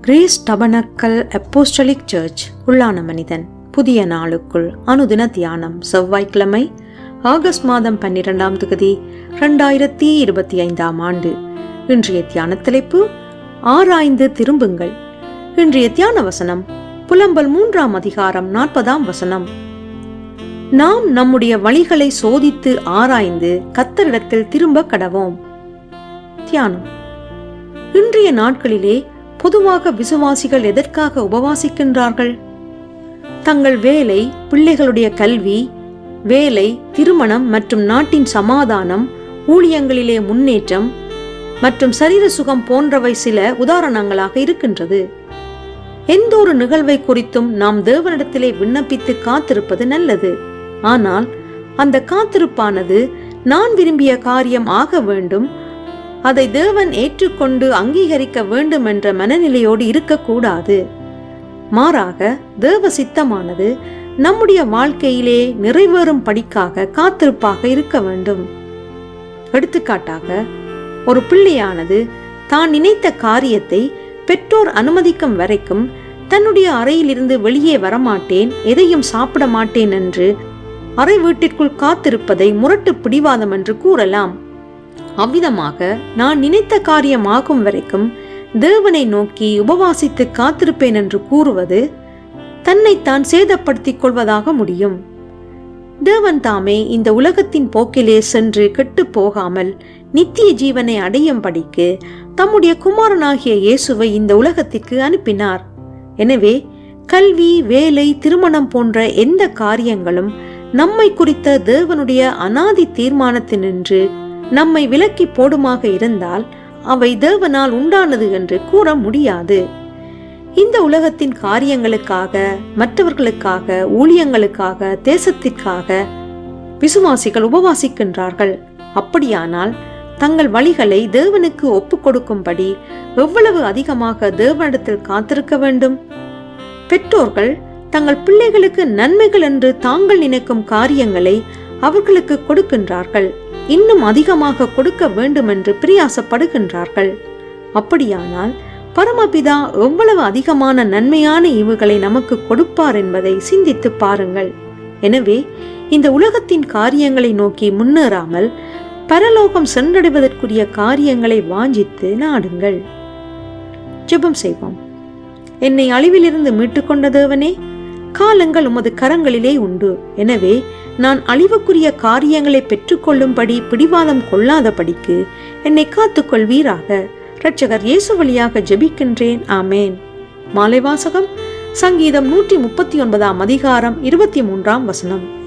Grace tabernacle apostolic search உள்ளான மனிதன். புதிய நாளுக்குள் அனுதின தியானம் செவ்வாய்க்கிழமை ஆகஸ்ட் மாதம் பன்னிரெண்டாம் தொகுதி ரெண்டாயிரத்தி இருபத்தி ஐந்தாம் ஆண்டு. இன்றைய தியான தலைப்பு ஆராய்ந்து திரும்புங்கள். இன்றைய தியான வசனம் புலம்பல் மூன்றாம் அதிகாரம் நாற்பதாம் வசனம். நாம் நம்முடைய வழிகளை சோதித்து ஆராய்ந்து கத்தரிடத்தில் திரும்ப கடவோம். தியானம். இன்றைய நாட்களிலே பொதுவாக விசுவாசிகள் எதற்காக உபவாசிக்கின்றார்கள்? தங்கள் வேலை பிள்ளைகளுடைய கல்வி வேலை திருமணம் மற்றும் நாட்டின் சமாதானம் ஊழியங்களிலே முன்னேற்றம் மற்றும் சரீர சுகம் போன்றவை சில உதாரணங்களாக இருக்கின்றது. எந்த ஒரு நிகழ்வை குறித்தும் நாம் தேவனிடத்திலே விண்ணப்பித்து காத்திருப்பது நல்லது. ஆனால் அந்த காத்திருப்பானது நான் விரும்பிய காரியம் ஆக வேண்டும் அதை தேவன் ஏற்றுக்கொண்டு அங்கீகரிக்க வேண்டும் என்ற மனநிலையோடு இருக்கக்கூடாது. மாறாக தேவ சித்தமானது நம்முடைய வாழ்க்கையிலே நிறைவேறும் படிக்காக காத்திருப்பாக இருக்க வேண்டும். எடுத்துக்காட்டாக ஒரு பிள்ளையானது தான் நினைத்த காரியத்தை பெற்றோர் அனுமதிக்கும் வரைக்கும் தன்னுடைய அறையிலிருந்து வெளியே வரமாட்டேன் எதையும் சாப்பிட மாட்டேன் என்று அறை வீட்டிற்குள் காத்திருப்பதை முரட்டு பிடிவாதம் என்று கூறலாம். அவ்விதமாக நான் நினைத்த காரியம் ஆகும் வரைக்கும் தேவனை நோக்கி உபவாசித்து காத்திருப்பேன் என்று கூறுவது தன்னைத்தான் சேதப்படுத்திக் கொள்வதாக முடியும். தேவன் தாமே இந்த உலகத்தின் போக்கிலே சென்று கெட்டு போகாமல் நித்திய ஜீவனை அடையும் படிக்கு தம்முடைய குமாரனாகிய இயேசுவை இந்த உலகத்திற்கு அனுப்பினார். எனவே கல்வி வேலை திருமணம் போன்ற எந்த காரியங்களும் நம்மை குறித்த தேவனுடைய அனாதி தீர்மானத்தினின்று நம்மை விலக்கி போடுமாக இருந்தால் அவை தேவனால் உண்டானது என்று கூற முடியாது. இந்த உலகத்தின் காரியங்களுக்காக மற்றவர்களுக்காக ஊழியங்களுக்காக தேசத்திற்காக விசுவாசிகள் உபவாசிக்கின்றார்கள். அப்படியானால் தங்கள் வழிகளை தேவனுக்கு ஒப்புக்கொடுக்கும்படி எவ்வளவு அதிகமாக தேவனிடத்தில் காத்திருக்க வேண்டும்? பெற்றோர்கள் தங்கள் பிள்ளைகளுக்கு நன்மைகள் என்று தாங்கள் நினைக்கும் காரியங்களை அவர்களுக்கு கொடுக்கின்றார்கள். இன்னும் அதிகமாக கொடுக்க வேண்டும் என்று பிரியாசப்படுகின்றார்கள். அப்படியானால் பரமபிதா எவ்வளவு அதிகமான நன்மையான ஈவுகளை நமக்கு கொடுப்பார் என்பதை சிந்தித்து பாருங்கள். எனவே இந்த உலகத்தின் காரியங்களை நோக்கி முன்னேறாமல் பரலோகம் சென்றடைவதற்குரிய காரியங்களை வாஞ்சித்து நாடுங்கள். ஜெபம் செய்வோம். என்னை அழிவிலிருந்து மீட்டுக்கொண்ட தேவனே காலங்கள் உமது கரங்களிலே உண்டு. எனவே நான் அழிவுக்குரிய காரியங்களை பெற்றுக்கொள்ளும்படி பிடிவாதம் கொள்ளாதபடிக்கு என்னை காத்துக்கொள்வீராக. இரட்சகர் இயேசு வழியாக ஜெபிக்கின்றேன். ஆமேன். மாலை வாசகம் சங்கீதம் நூற்றி முப்பத்தி ஒன்பதாம் அதிகாரம் இருபத்தி மூன்றாம் வசனம்.